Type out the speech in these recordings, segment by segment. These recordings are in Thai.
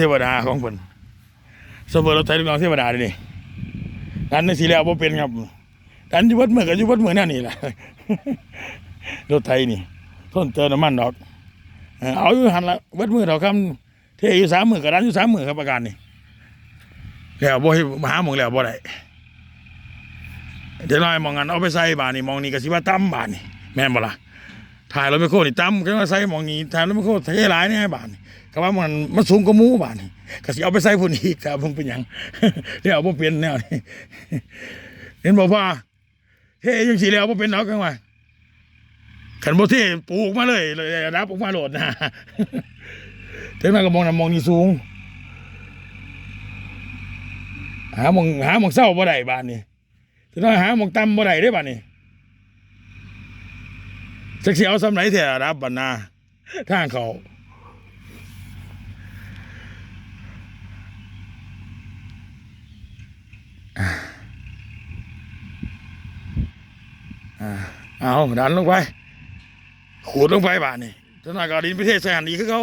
เทวดาของเพิ่นเสมอรถไถลูกน้องเทวดาเลยนี่ดันในสีแล้วบ่เป็นครับดันยู่วัดเมื่อกับยู่วัดเมื่อนั่นนี่แหละรถไถนี่ทนเติมน้ำมันดอกเอาอยู่หันละวัดมือดอกคำเทอยู่สามหมือกับดันอยู่สามหมือครับประการนี่แล้วบ่ให้หาหมองแล้วบ่ได้เดี๋ยวน้อยมองกันเอาไปใส่บานนี่มองนี่ก็สิว่าตั้มบานนี่แม่นบ่ล่ะ ถ่ายรถไมคโครนี่ตั้มก็ว่าใส่มองนี่ถ่ายรถไมคโครเทหลายเนี่ให้บานนี่ก็ว่ามันมันสูงกว่ามูบาดนี่ก็สิเอาไปใส่พุ่นอีกแต่พิ่งเป็นหยังเดี๋ยวบ่เป็นแนวนี้เห็นบอกว่าเฮ้ยยังสิแล้วบ่เป็นดอกกันว่าขันบ่เท่ปลูกมาเลยเลยรับออกมาโหลดนะถึงนั้นก็มองนะมองนี่สูง หามองหามองเศร้าบ่ได้บาดนี้ถึงนั้นหามองต่ำบ่ได้เด้บาดนี้ จักเสิเอาสำไหนแท้รับบัดนาทางเขาอ่าเอาดันลงไปขูดลงไปบาทนี่ทนายการดินประเทศสหันดีคือเขา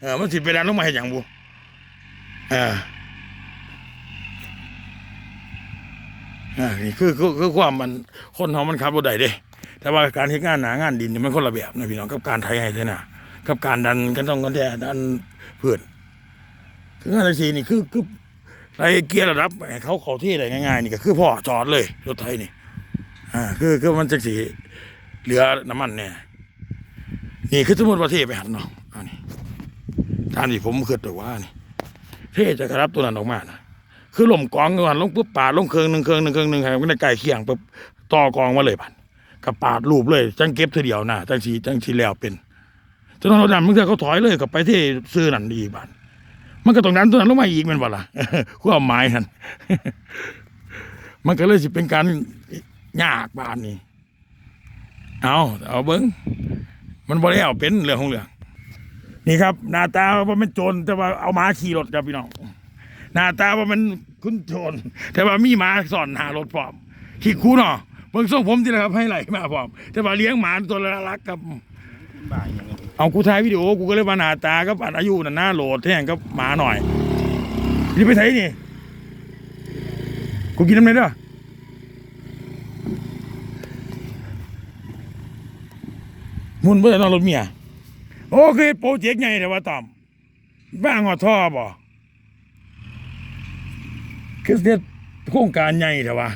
เออมันสิไปดันลงมาให้หยังบุเอออ่านี่คือคือคือความมันคนเขามันขับรถได้เด้ แต่ว่าการเฮ็ดงานหนางานดินนี่มันคนละแบบนะพี่น้องกับการไถให้เท่านะกับการดันกันต้องกันแท้ดันเพื่อนคืองานอะไรสีนี่คือคือไรเกียร์ระดับเขาเขาที่อะไรง่ายๆนี่ก็คือพ่อจอดเลยรถไถนี่อ่าคือคือมันจะสีเหลือน้ำมันเนี่ยนี่คือสมมติว่าเทไปหันเนาะอันนี้ตามที่ผมเคิดแต่ว่านี่เทจะกระรับตัวนั้นออกมานะคือลมกองก่อนลงปุ๊บป่าลงเครื่องหนึ่งเครื่องหนึ่งเครื่องหนึ่งให้มันได้ใกล้เคียงปุ๊บต่อกองมาเลยพัน กับปาดรูปเลยจังเก็บทีเดียวนะจังสีจังสีแล้วเป็นจนเราดำมันเถอเขาถอยเลยกับไปที่ซื้อนั่นดีบานมันก็ตรงนั้นตัวนั้นลงมาอีกมันบ่ล่ะความหมายนั่นมันก็เลยสิเป็นการยากบานนี่เอาเอาเบิ้งมันบ่ได้เอาเป็นเรื่องของเรื่องนี่ครับ หน้าตาว่ามันโจรแต่ว่าเอาหมาขี่รถครับพี่น้องหน้าตาว่ามันคุณโจรแต่ว่ามีหมาสอนหารถพร้อมขี่คูเนาะ เบิ่งส่งผมที่นะครับให้ไหลมาพร้อมแต่ว่าเลี้ยงหมาตัวละรักกับ บ่ายอย่างนี้เอากูถ่ายวิดีโอกูก็เลยวาหนาตากับอายุน่ะหน้าโหลดแท่งกับหมาหน่อยนี่ไปไสนี่กูกินน้ำไหนเด้อมุนเพื่อนรถเมียโอเคโปรเจกต์ใหญ่แต่ว่าต่ำบ้างหัวท่อบ่คือเสียโครงการใหญ่แต่ว่า